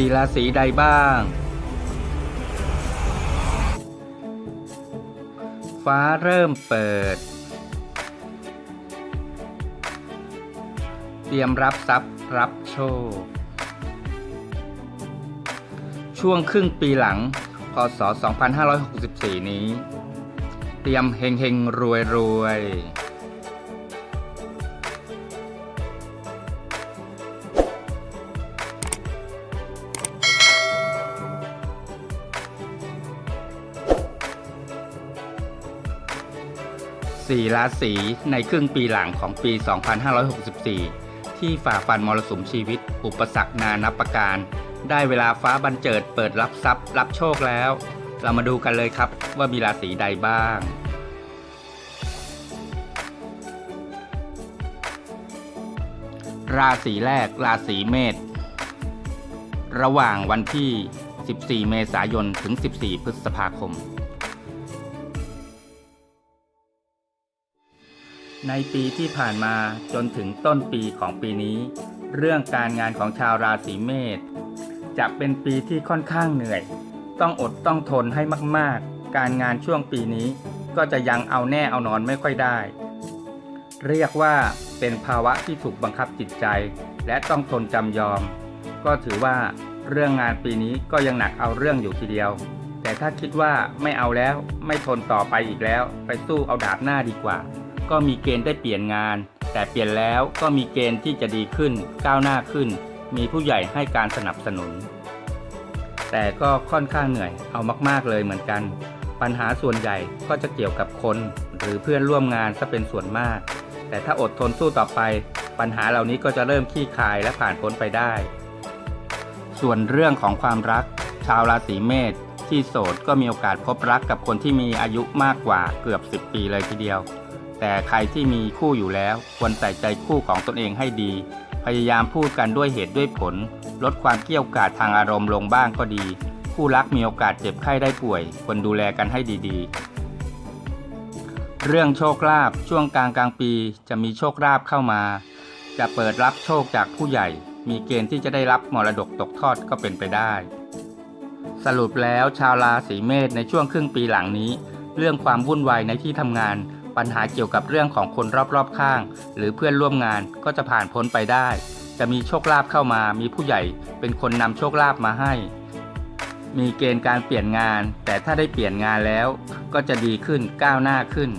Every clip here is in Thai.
สี่ราศีใดบ้าง ฟ้าเริ่มเปิด เตรียมรับทรัพย์รับโชค ช่วงครึ่งปีหลัง พศ 2564 นี้ เตรียมเฮงเฮงรวยรวย 4 ราศีในครึ่งปีหลังของปี 2564 ที่ฝ่าฟันมรสุมชีวิต อุปสรรคนานับประการ ได้เวลาฟ้าบันเจิดเปิดรับทรัพย์ รับโชคแล้ว เรามาดูกันเลยครับว่ามีราศีใดบ้างราศีแรกราศีเมษระหว่างวันที่ 14 เมษายน ถึง 14 พฤษภาคม ในปีที่ผ่านมาจนถึงต้นปีของปีนี้ เรื่องการงานของชาวราศีเมษจะเป็นปีที่ค่อนข้างเหนื่อย ต้องอดต้องทนให้มากๆ การงานช่วงปีนี้ก็จะยังเอาแน่เอานอนไม่ค่อยได้ เรียกว่าเป็นภาวะที่ถูกบังคับจิตใจ และต้องทนจำยอม ก็ถือว่าเรื่องงานปีนี้ก็ยังหนักเอาเรื่องอยู่ทีเดียว แต่ถ้าคิดว่าไม่เอาแล้วไม่ทนต่อไปอีกแล้ว ไปสู้เอาดาบหน้าดีกว่า ก็มีเกณฑ์ได้เปลี่ยนงาน แต่เปลี่ยนแล้วก็มีเกณฑ์ที่จะดีขึ้น ก้าวหน้าขึ้น มีผู้ใหญ่ให้การสนับสนุน แต่ก็ค่อนข้างเหนื่อยเอามากๆเลยเหมือนกัน ปัญหาส่วนใหญ่ก็จะเกี่ยวกับคน หรือเพื่อนร่วมงานซะเป็นส่วนมาก แต่ถ้าอดทนสู้ต่อไป ปัญหาเหล่านี้ก็จะเริ่มคลี่คลายและผ่านพ้นไปได้ ส่วนเรื่องของความรัก ชาวราศีเมษที่โสดก็มีโอกาสพบรักกับคนที่มีอายุมากกว่าเกือบ 10 ปีเลยทีเดียว แต่ใครที่มีคู่อยู่แล้ว ควรใส่ใจคู่ของตนเองให้ดี พยายามพูดกันด้วยเหตุด้วยผล ลดความเกี่ยวกาดทางอารมณ์ลงบ้างก็ดี คู่รักมีโอกาสเจ็บไข้ได้ป่วย ควรดูแลกันให้ดีๆ เรื่องโชคลาภช่วงกลางกลางปีจะมีโชคลาภเข้ามา จะเปิดรับโชคจากผู้ใหญ่ มีเกณฑ์ที่จะได้รับมรดกตกทอดก็เป็นไปได้ สรุปแล้วชาวราศีเมษในช่วงครึ่งปีหลังนี้ เรื่องความวุ่นวายในที่ทำงาน ปัญหาเกี่ยวกับเรื่องของคนรอบๆข้าง หรือเพื่อนร่วมงานก็จะผ่านพ้นไปได้ จะมีโชคลาภเข้ามา มีผู้ใหญ่เป็นคนนำโชคลาภมาให้ มีเกณฑ์การเปลี่ยนงาน แต่ถ้าได้เปลี่ยนงานแล้ว ก็จะดีขึ้นก้าวหน้าขึ้น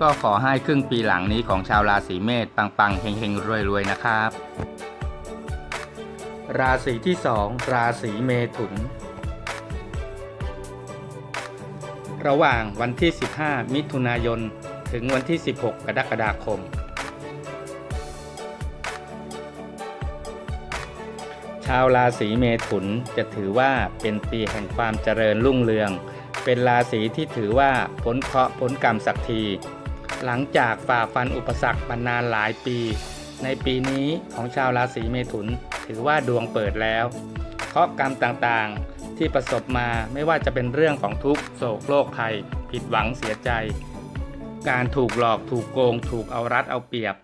ก็ขอให้ครึ่งปีหลังนี้ของชาวราศีเมษปังๆเฮงๆรวยๆนะครับ ราศีที่ 2 ราศีเมถุน ระหว่างวันที่ 15 มิถุนายน ถึงวันที่ 16 กรกฎาคม ชาวราศีเมถุนจะถือว่าเป็นปีแห่งความเจริญรุ่งเรือง เป็นราศีที่ถือว่าพ้นเคราะห์พ้นกรรมสักที หลังจากฝ่าฟันอุปสรรคมานานหลายปี ในปีนี้ของชาวราศีเมถุนถือว่าดวงเปิดแล้ว เคราะห์กรรมต่างๆ ที่ประสบมาไม่ว่าจะเป็นเรื่องของทุกโศกโรคภัย ผิดหวังเสียใจ การถูกหลอกถูกโกง ถูกเอารัดเอาเปรียบ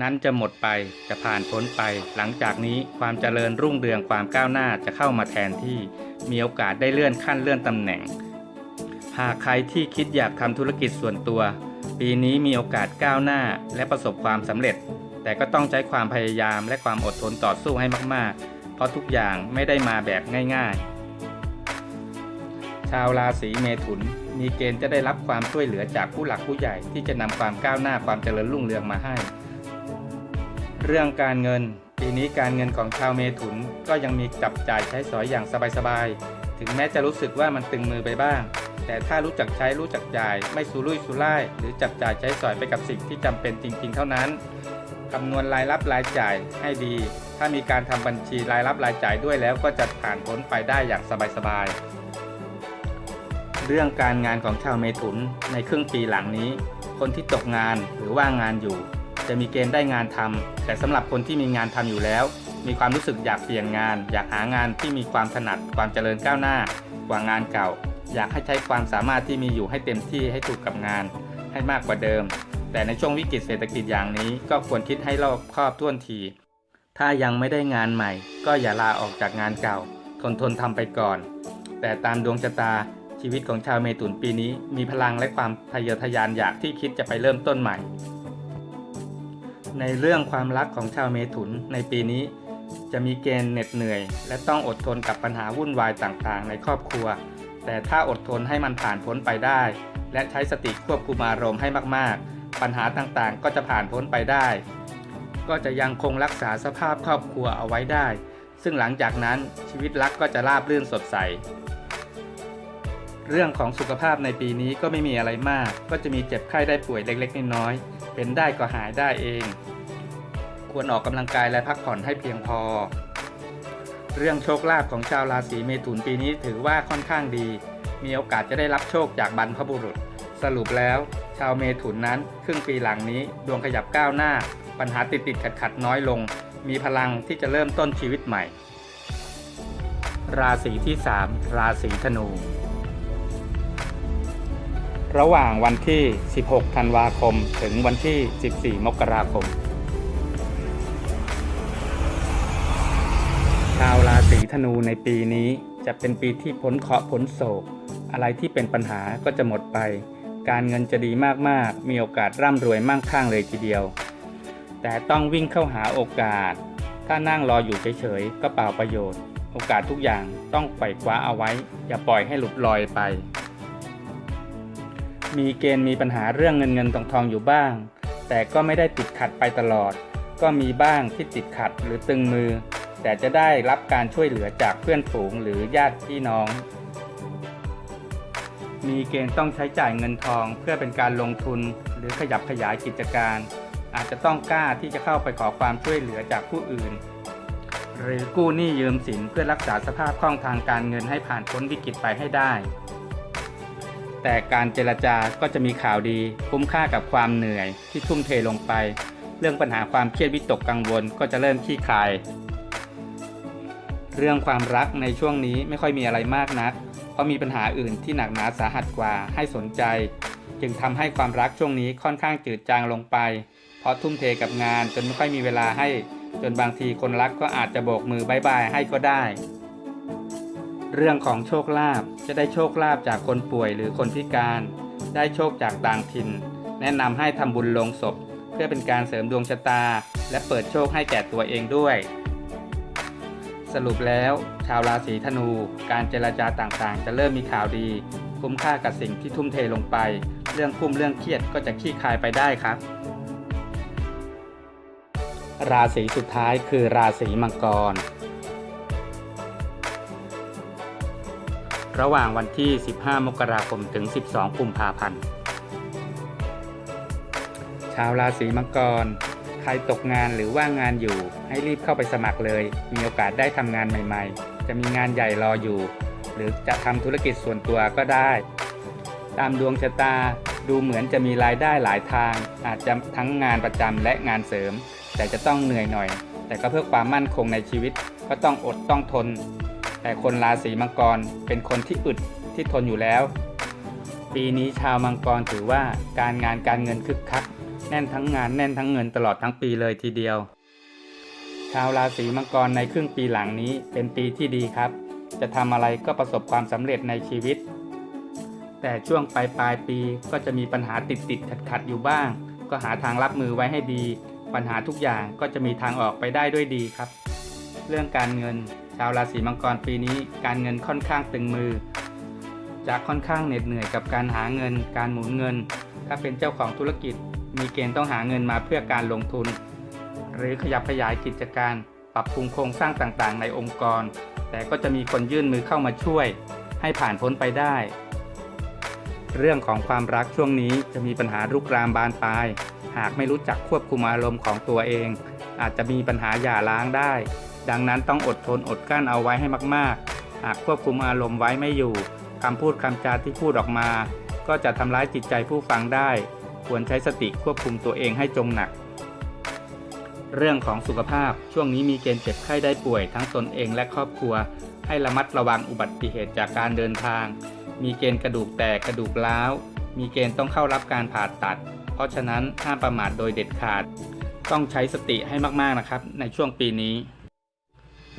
นั้นจะหมดไปจะผ่านพ้นไป หลังจากนี้ความเจริญรุ่งเรืองความก้าวหน้าจะเข้ามาแทนที่มีโอกาสได้เลื่อนขั้นเลื่อนตำแหน่ง หากใครที่คิดอยากทำธุรกิจส่วนตัว ปีนี้มีโอกาสก้าวหน้าและประสบความสำเร็จ แต่ก็ต้องใช้ความพยายามและความอดทนต่อสู้ให้มากๆ เพราะทุกอย่างไม่ได้มาแบบง่าย ๆ ชาวราศีเมถุน มีเกณฑ์จะได้รับความช่วยเหลือจากผู้หลักผู้ใหญ่ที่จะนำความก้าวหน้าความเจริญรุ่งเรืองมาให้ เรื่องการเงิน ปีนี้การเงินของชาวเมถุนก็ยังมีจับจ่ายใช้สอยอย่างสบายๆ ถึงแม้จะรู้สึกว่ามันตึงมือไปบ้าง แต่ถ้ารู้จักใช้รู้จักจ่าย ไม่สุรุ่ยสุร่าย หรือจับจ่ายใช้สอยไปกับสิ่งที่จำเป็นจริง ๆ เท่านั้นคำนวณรายรับรายจ่ายให้ดี ถ้ามีการทำบัญชีรายรับรายจ่ายด้วยแล้วก็จะผ่านพ้นไปได้อย่างสบายๆ เรื่องการงานของชาวเมถุนในครึ่งปีหลังนี้ คนที่ตกงานหรือว่างงานอยู่ จะมีเกณฑ์ได้งานทำแต่สำหรับคนที่มีงานทำอยู่แล้ว มีความรู้สึกอยากเปลี่ยนงาน อยากหางานที่มีความถนัดความเจริญก้าวหน้ากว่างานเก่า อยากให้ใช้ความสามารถที่มีอยู่ให้เต็มที่ให้ถูกกับงาน ให้มากกว่าเดิม แต่ในช่วงวิกฤตเศรษฐกิจอย่างนี้ ก็ควรคิดให้รอบคอบท่วนที ถ้ายังไม่ได้งานใหม่ ก็อย่าลาออกจากงานเก่า ทนทนทำไปก่อน แต่ตามดวงชะตา ชีวิตของชาวเมถุนปีนี้มีพลังและความทะเยอทะยานอยากที่คิดจะไปเริ่มต้นใหม่ ในเรื่องความรักของชาวเมถุนในปีนี้ จะมีเกณฑ์เหน็ดเหนื่อย และต้องอดทนกับปัญหาวุ่นวายต่างๆ ในครอบครัว แต่ถ้าอดทนให้มันผ่านพ้นไปได้ และใช้สติควบคุมอารมณ์ให้มากๆ ปัญหาต่างๆ ก็จะผ่านพ้นไปได้ ก็จะยังคงรักษาสภาพครอบครัวเอาไว้ได้ ซึ่งหลังจากนั้นชีวิตรักก็จะราบรื่นสดใส เรื่องของสุขภาพในปีนี้ก็ไม่มีอะไรมาก ก็จะมีเจ็บไข้ได้ป่วยเล็กๆน้อยๆเป็นได้ก็หายได้เอง ควรออกกำลังกายและพักผ่อนให้เพียงพอ เรื่องโชคลาภของชาวราศีเมถุนปีนี้ถือว่าค่อนข้างดี มีโอกาสจะได้รับโชคจากบรรพบุรุษ สรุปแล้ว ชาวเมถุนนั้นครึ่งปีหลังนี้ดวงขยับก้าวหน้า ปัญหาติดติดขัดขัดน้อยลง มีพลังที่จะเริ่มต้นชีวิตใหม่ ราศีที่ 3 ราศีธนู ระหว่างวันที่ 16 ธันวาคม ถึงวันที่ 14 มกราคม ชาวราศีธนูในปีนี้จะเป็นปีที่พ้นเคราะห์พ้นโศก อะไรที่เป็นปัญหาก็จะหมดไป การเงินจะดีมากๆ มีโอกาสร่ำรวยมั่งคั่งเลยทีเดียว แต่ต้องวิ่งเข้าหาโอกาส ถ้านั่งรออยู่เฉยๆ ก็เปล่าประโยชน์ โอกาสทุกอย่างต้องไขว่คว้าเอาไว้ อย่าปล่อยให้หลุดลอยไป มีเกณฑ์มีปัญหาเรื่องเงินเงินทองทองอยู่บ้าง แต่ก็ไม่ได้ติดขัดไปตลอด ก็มีบ้างที่ติดขัดหรือตึงมือ แต่จะได้รับการช่วยเหลือจากเพื่อนฝูงหรือญาติพี่น้อง มีเกณฑ์ต้องใช้จ่ายเงินทองเพื่อเป็นการลงทุน หรือขยับขยายกิจการ อาจจะต้องกล้าที่จะเข้าไปขอความช่วยเหลือจากผู้อื่น หรือกู้หนี้ยืมสินเพื่อรักษาสภาพคล่องทางการเงินให้ผ่านพ้นวิกฤตไปให้ได้ แต่การเจรจาก็จะมีข่าวดี คุ้มค่ากับความเหนื่อยที่ทุ่มเทลงไป เรื่องปัญหาความเครียดวิตกกังวลก็จะเริ่มคลี่คลาย เรื่องความรักในช่วงนี้ไม่ค่อยมีอะไรมากนัก เพราะมีปัญหาอื่นที่หนักหนาสาหัสกว่าให้สนใจ จึงทำให้ความรักช่วงนี้ค่อนข้างจืดจางลงไป เพราะทุ่มเทกับงานจนไม่ค่อยมีเวลาให้ จนบางทีคนรักก็อาจจะโบกมือบายบายให้ก็ได้ เรื่องของโชคลาภจะได้โชคลาภจากคนป่วยหรือคนพิการ ได้โชคจากต่างถิ่น แนะนำให้ทำบุญลงศพ เพื่อเป็นการเสริมดวงชะตา และเปิดโชคให้แก่ตัวเองด้วย สรุปแล้ว ชาวราศีธนู การเจรจาต่างๆ จะเริ่มมีข่าวดี คุ้มค่ากับสิ่งที่ทุ่มเทลงไป เรื่องคุ้มเรื่องเครียดก็จะคลี่คลายไปได้ครับ ราศีสุดท้ายคือราศีมังกร ระหว่างวันที่ 15 มกราคมถึง 12 กุมภาพันธ์ ชาวราศีมังกร ใครตกงานหรือว่างงานอยู่ ให้รีบเข้าไปสมัครเลย มีโอกาสได้ทำงานใหม่ๆ จะมีงานใหญ่รออยู่ หรือจะทำธุรกิจส่วนตัวก็ได้ ตามดวงชะตาดูเหมือนจะมีรายได้หลายทาง อาจจะทั้งงานประจำและงานเสริม แต่จะต้องเหนื่อยหน่อย แต่ก็เพื่อความมั่นคงในชีวิตก็ต้องอดต้องทน แต่คนราศีมังกรเป็นคนที่อึดที่ทนอยู่แล้ว ปีนี้ชาวมังกรถือว่าการงานการเงินคึกคัก แน่นทั้งงานแน่นทั้งเงินตลอดทั้งปีเลยทีเดียว ชาวราศีมังกรในครึ่งปีหลังนี้เป็นปีที่ดีครับ จะทำอะไรก็ประสบความสำเร็จในชีวิต แต่ช่วงปลายปลายปีก็จะมีปัญหาติดติดขัดขัดอยู่บ้าง ก็หาทางรับมือไว้ให้ดี ปัญหาทุกอย่างก็จะมีทางออกไปได้ด้วยดีครับ เรื่องการเงิน ชาวราศีมังกรปีนี้การเงินค่อนข้างตึงมือ จะค่อนข้างเหน็ดเหนื่อยกับการหาเงิน การหมุนเงิน ถ้าเป็นเจ้าของธุรกิจ มีเกณฑ์ต้องหาเงินมาเพื่อการลงทุน หรือขยับขยายกิจการ ปรับปรุงโครงสร้างต่างๆ ในองค์กร แต่ก็จะมีคนยื่นมือเข้ามาช่วย ให้ผ่านพ้นไปได้ เรื่องของความรักช่วงนี้จะมีปัญหารุกรามบานปลาย หากไม่รู้จักควบคุมอารมณ์ของตัวเอง อาจจะมีปัญหาหย่าร้างได้ ดังนั้นต้องอดทนอดกลั้นเอาไว้ให้มากๆ หากควบคุมอารมณ์ไว้ไม่อยู่คำพูดคำจาที่พูดออกมา ก็จะทำร้ายจิตใจผู้ฟังได้ ควรใช้สติควบคุมตัวเองให้จงหนัก เรื่องของสุขภาพช่วงนี้มีเกณฑ์เจ็บไข้ได้ป่วย ทั้งตนเองและครอบครัว ให้ระมัดระวังอุบัติเหตุจากการเดินทาง มีเกณฑ์กระดูกแตกกระดูกร้าว มีเกณฑ์ต้องเข้ารับการผ่าตัด เพราะฉะนั้นห้ามประมาทโดยเด็ดขาด ต้องใช้สติให้มากๆนะครับ ในช่วงปีนี้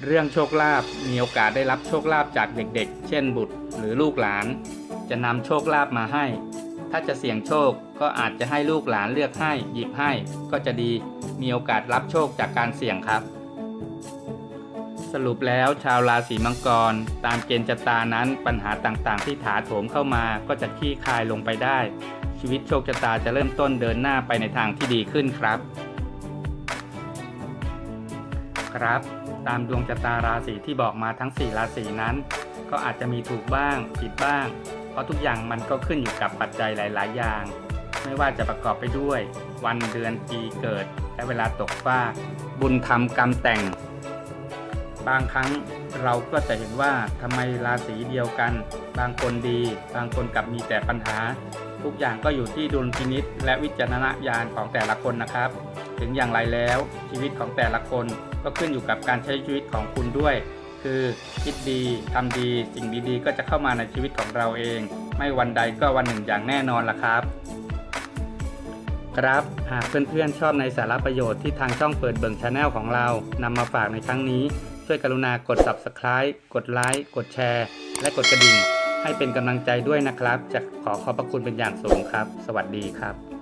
เรื่องโชคลาภมีโอกาสได้รับโชคลาภจากเด็กๆ เช่นบุตรหรือลูกหลาน จะนำโชคลาภมาให้ ถ้าจะเสี่ยงโชคก็อาจจะให้ลูกหลานเลือกให้หยิบให้ ก็จะดีมีโอกาสรับโชคจากการเสี่ยงครับ สรุปแล้วชาวราศีมังกร ตามเกณฑ์ชะตานั้นปัญหาต่างๆ ที่ถาโถมเข้ามาก็จะคลี่คลายลงไปได้ ชีวิตโชคชะตาจะเริ่มต้นเดินหน้าไปในทางที่ดีขึ้นครับ ครับ ตามดวงชะตาราศีที่บอกมาทั้ง 4 ราศีนั้น ก็อาจจะมีถูกบ้างผิดบ้าง เพราะทุกอย่างมันก็ขึ้นอยู่กับปัจจัยหลาย ๆ อย่าง ไม่ว่าจะประกอบไปด้วย วันเดือนปีเกิด และเวลาตกฟ้า บุญทำกรรมแต่ง บางครั้งเราก็จะเห็นว่าทำไมราศีเดียวกัน บางคนดี บางคนกลับมีแต่ปัญหา ทุกอย่างก็อยู่ที่ดุลพินิษและวิจารณญาณของแต่ละคนนะครับ ถึงอย่างไรแล้ว ชีวิตของแต่ละคนก็ขึ้นอยู่กับการใช้ชีวิตของคุณด้วย คือคิดดีทำดี สิ่งดีๆ ก็จะเข้ามาในชีวิตของเราเอง ไม่วันใดก็วันหนึ่งอย่างแน่นอนล่ะครับ ครับหากเพื่อนๆชอบในสาระประโยชน์ที่ทางช่องเปิดเบิ่งชาแนลของเรานำมาฝากในครั้งนี้ ช่วยกรุณากด subscribe กดไลค์กดแชร์ และกดกระดิ่งให้เป็นกำลังใจด้วยนะครับ จะขอขอบพระคุณเป็นอย่างสูงครับ สวัสดีครับ